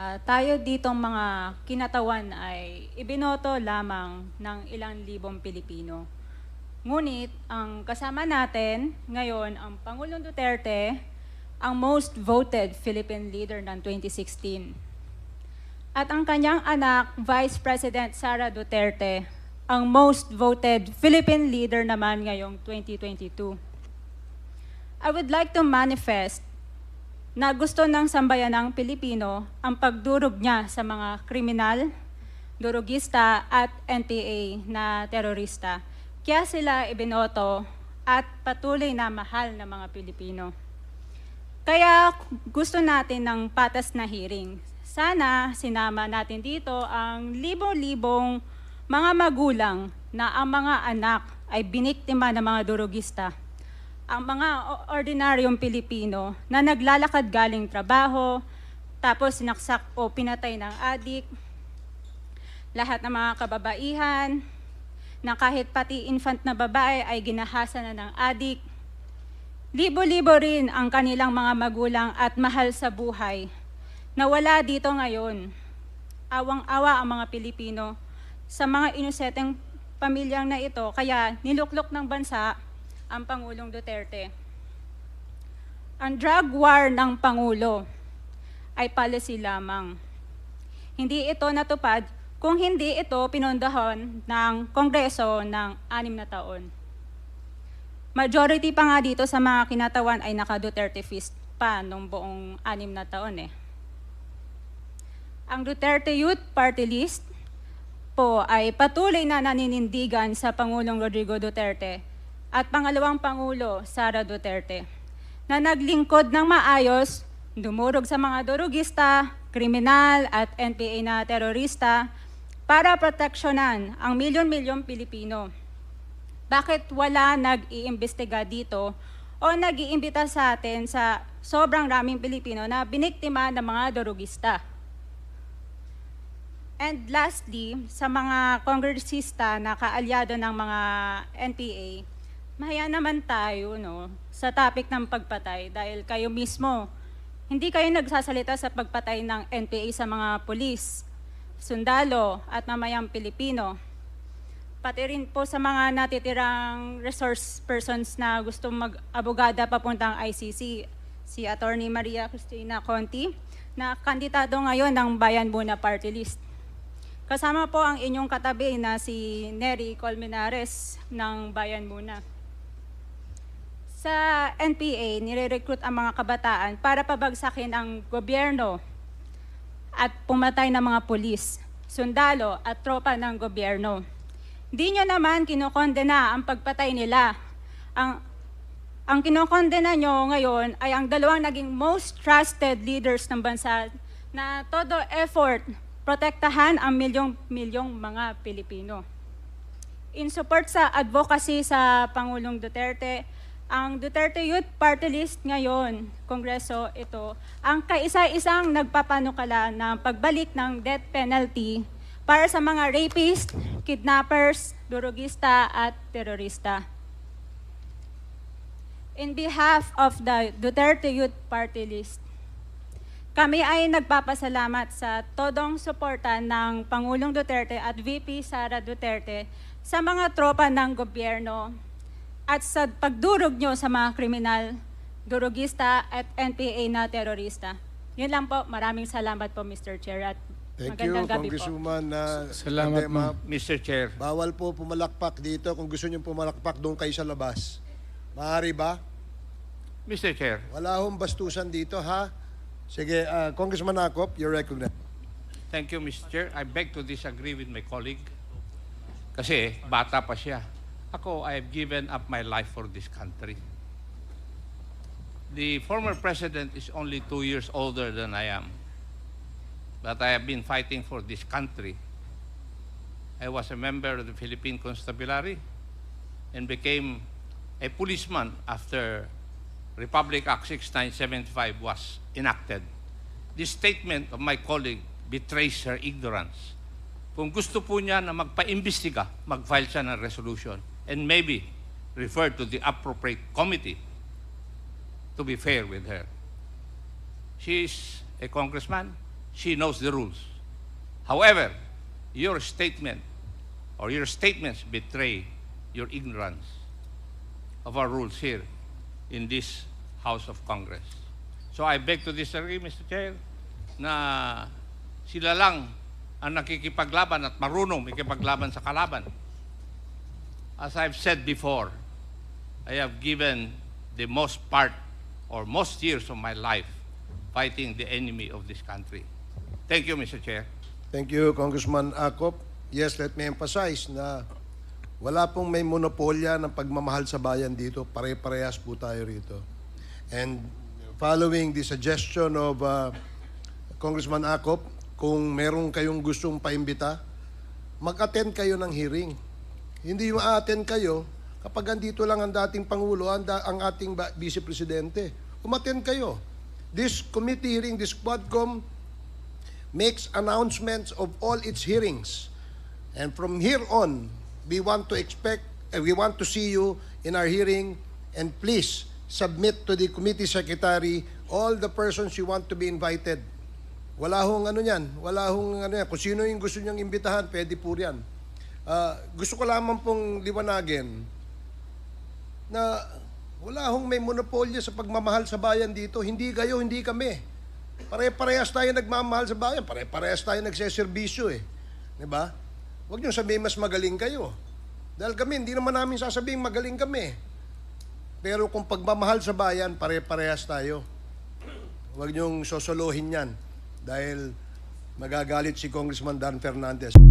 Ah, tayo ditong mga kinatawan ay ibinoto lamang ng ilang libong Pilipino. Ngunit ang kasama natin ngayon ang Pangulong Duterte, ang most voted Philippine leader ng 2016. At ang kanyang anak, Vice President Sara Duterte, ang most voted Philippine leader naman ngayong 2022. I would like to manifest na gusto ng sambayan ng Pilipino ang pagdurog niya sa mga kriminal, durugista at NPA na terorista. Kaya sila ibinoto at patuloy na mahal ng mga Pilipino. Kaya gusto natin ng patas na hearing. Sana sinama natin dito ang libo-libong mga magulang na ang mga anak ay biniktima ng mga durugista ang mga ordinaryong Pilipino na naglalakad galing trabaho, tapos sinaksak o pinatay ng adik, lahat ng mga kababaihan, na kahit pati infant na babae ay ginahasa na ng adik. Libo-libo rin ang kanilang mga magulang at mahal sa buhay na wala dito ngayon. Awang-awa ang mga Pilipino sa mga inuseteng pamilyang na ito, kaya niluklok ng bansa ang Pangulong Duterte. Ang drug war ng Pangulo ay policy lamang. Hindi ito natupad kung hindi ito pinondahan ng Kongreso ng anim na taon. Majority pa nga dito sa mga kinatawan ay naka-Duterte fist pa nung buong anim na taon eh. Ang Duterte Youth Party List po ay patuloy na naninindigan sa Pangulong Rodrigo Duterte at pangalawang Pangulo, Sara Duterte, na naglingkod ng maayos, dumurog sa mga durugista, kriminal at NPA na terorista para proteksyonan ang milyon-milyong Pilipino. Bakit wala nag-iimbestiga dito o nag-iimbita sa atin sa sobrang raming Pilipino na biniktima ng mga durugista? And lastly, sa mga kongresista na kaalyado ng mga NPA, mahaya naman tayo no, sa topic ng pagpatay dahil kayo mismo, hindi kayo nagsasalita sa pagpatay ng NPA sa mga pulis, sundalo at mamayang Pilipino. Pati rin po sa mga natitirang resource persons na gusto mag-abogada papuntang ICC, si Attorney Maria Cristina Conti, na kandidato ngayon ng Bayan Muna Party List. Kasama po ang inyong katabi na si Neri Colmenares ng Bayan Muna. Sa NPA, nire-recruit ang mga kabataan para pabagsakin ang gobyerno at pumatay ng mga pulis, sundalo at tropa ng gobyerno. Di nyo naman kinokondena ang pagpatay nila. Ang, ang kinokondena nyo ngayon ay ang dalawang naging most trusted leaders ng bansa na todo effort protektahan ang milyong-milyong mga Pilipino. In support sa advocacy sa Pangulong Duterte, ang Duterte Youth Party List ngayon, Kongreso ito, ang kaisa-isang nagpapanukala ng pagbalik ng death penalty para sa mga rapist, kidnappers, durugista at terorista. In behalf of the Duterte Youth Party List, kami ay nagpapasalamat sa todong suporta ng Pangulong Duterte at VP Sara Duterte sa mga tropa ng gobyerno at sa pagdurog nyo sa mga kriminal, durugista at NPA na terorista. Yun lang po. Maraming salamat po, Mr. Chair. At Thank you, magandang gabi po. Congresswoman uh, Salamat, Candema. Mr. Chair. Bawal po pumalakpak dito. Kung gusto niyo pumalakpak, doon kayo sa labas. Maaari ba? Mr. Chair, Wala hong bastusan dito, ha? Sige, uh, Congressman Akop, you're recognized. thank you, Mr. Chair. I beg to disagree with my colleague. Kasi bata pa siya. Ako, I have given up my life for this country. The former president is only two years older than I am. But I have been fighting for this country. I was a member of the Philippine Constabulary and became a policeman after Republic Act 6975 was enacted. This statement of my colleague betrays her ignorance. Kung gusto po niya na magpa-imbestiga, mag-file siya ng resolution and maybe refer to the appropriate committee to be fair with her. She is a congressman. she knows the rules. However, your statement or your statements betray your ignorance of our rules here in this House of Congress. So I beg to disagree, Mr. Chair, na sila lang ang nakikipaglaban at marunong makipaglaban sa kalaban. As I've said before, I have given the most part or most years of my life fighting the enemy of this country. Thank you, Mr. Chair. Thank you, Congressman Akop. Yes, let me emphasize na wala pong may monopolya ng pagmamahal sa bayan dito. Pare-parehas po tayo rito. And following the suggestion of uh, Congressman Akop, kung meron kayong gustong paimbita, mag-attend kayo ng hearing. Hindi yung attend kayo kapag andito lang ang dating Pangulo, ang, da- ang ating Vice Presidente. Umattend kayo. This committee hearing, this Quadcom, makes announcements of all its hearings. And from here on, we want to expect, uh, we want to see you in our hearing and please submit to the committee secretary all the persons you want to be invited. Wala hong ano yan, wala hong ano yan. Kung sino yung gusto niyang imbitahan, pwede po yan. Ah, gusto ko lamang pong liwanagin na wala hong may monopolyo sa pagmamahal sa bayan dito. Hindi kayo, hindi kami. Pare-parehas tayo nagmamahal sa bayan. Pare-parehas tayo nagseserbisyo eh. Ba? Huwag niyo sabihin mas magaling kayo. Dahil kami, hindi naman namin sasabihin magaling kami. Pero kung pagmamahal sa bayan, pare-parehas tayo. Huwag niyong sosolohin yan. Dahil magagalit si Congressman Dan Fernandez.